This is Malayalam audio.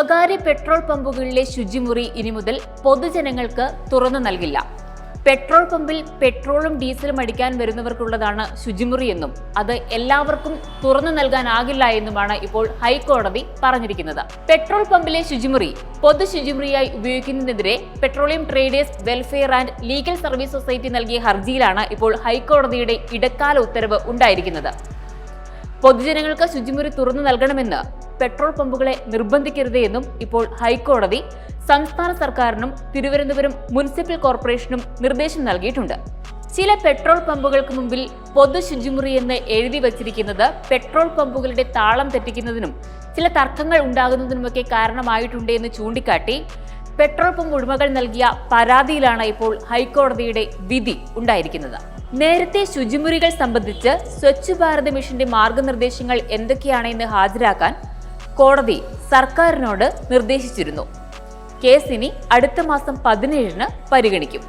സ്വകാര്യ പെട്രോൾ പമ്പുകളിലെ ശുചിമുറി ഇനി മുതൽ പൊതുജനങ്ങൾക്ക് തുറന്നു നൽകില്ല. പെട്രോൾ പമ്പിൽ പെട്രോളും ഡീസലും അടിക്കാൻ വരുന്നവർക്കുള്ളതാണ് ശുചിമുറി എന്നും അത് എല്ലാവർക്കും തുറന്നു നൽകാനാകില്ല എന്നുമാണ് ഇപ്പോൾ ഹൈക്കോടതി പറഞ്ഞിരിക്കുന്നത്. പെട്രോൾ പമ്പിലെ ശുചിമുറി പൊതു ശുചിമുറിയായി ഉപയോഗിക്കുന്നതിനെതിരെ petroleum traders welfare and legal service society നൽകിയ ഹർജിയിലാണ് ഇപ്പോൾ ഹൈക്കോടതിയുടെ ഇടക്കാല ഉത്തരവ് ഉണ്ടായിരിക്കുന്നത്. പൊതുജനങ്ങൾക്ക് ശുചിമുറി തുറന്നു നൽകണമെന്ന് പെട്രോൾ പമ്പുകളെ നിർബന്ധിക്കരുത് എന്നും ഇപ്പോൾ ഹൈക്കോടതി സംസ്ഥാന സർക്കാരിനും തിരുവനന്തപുരം മുനിസിപ്പൽ കോർപ്പറേഷനും നിർദ്ദേശം നൽകിയിട്ടുണ്ട്. ചില പെട്രോൾ പമ്പുകൾക്ക് മുമ്പിൽ പൊതു ശുചിമുറി എന്ന് എഴുതി വച്ചിരിക്കുന്നത് പെട്രോൾ പമ്പുകളുടെ താളം തെറ്റിക്കുന്നതിനും ചില തർക്കങ്ങൾ ഉണ്ടാകുന്നതിനുമൊക്കെ കാരണമായിട്ടുണ്ട് എന്ന് ചൂണ്ടിക്കാട്ടി പെട്രോൾ പമ്പ് ഉടമകൾ നൽകിയ പരാതിയിലാണ് ഇപ്പോൾ ഹൈക്കോടതിയുടെ വിധി ഉണ്ടായിരിക്കുന്നത്. നേരത്തെ ശുചിമുറികൾ സംബന്ധിച്ച് സ്വച്ഛ് ഭാരത് മിഷന്റെ മാർഗനിർദ്ദേശങ്ങൾ എന്തൊക്കെയാണെന്ന് ഹാജരാക്കാൻ കോടതി സർക്കാരിനോട് നിർദ്ദേശിച്ചിരുന്നു. കേസ് ഇനി അടുത്ത മാസം പതിനേഴിന് പരിഗണിക്കും.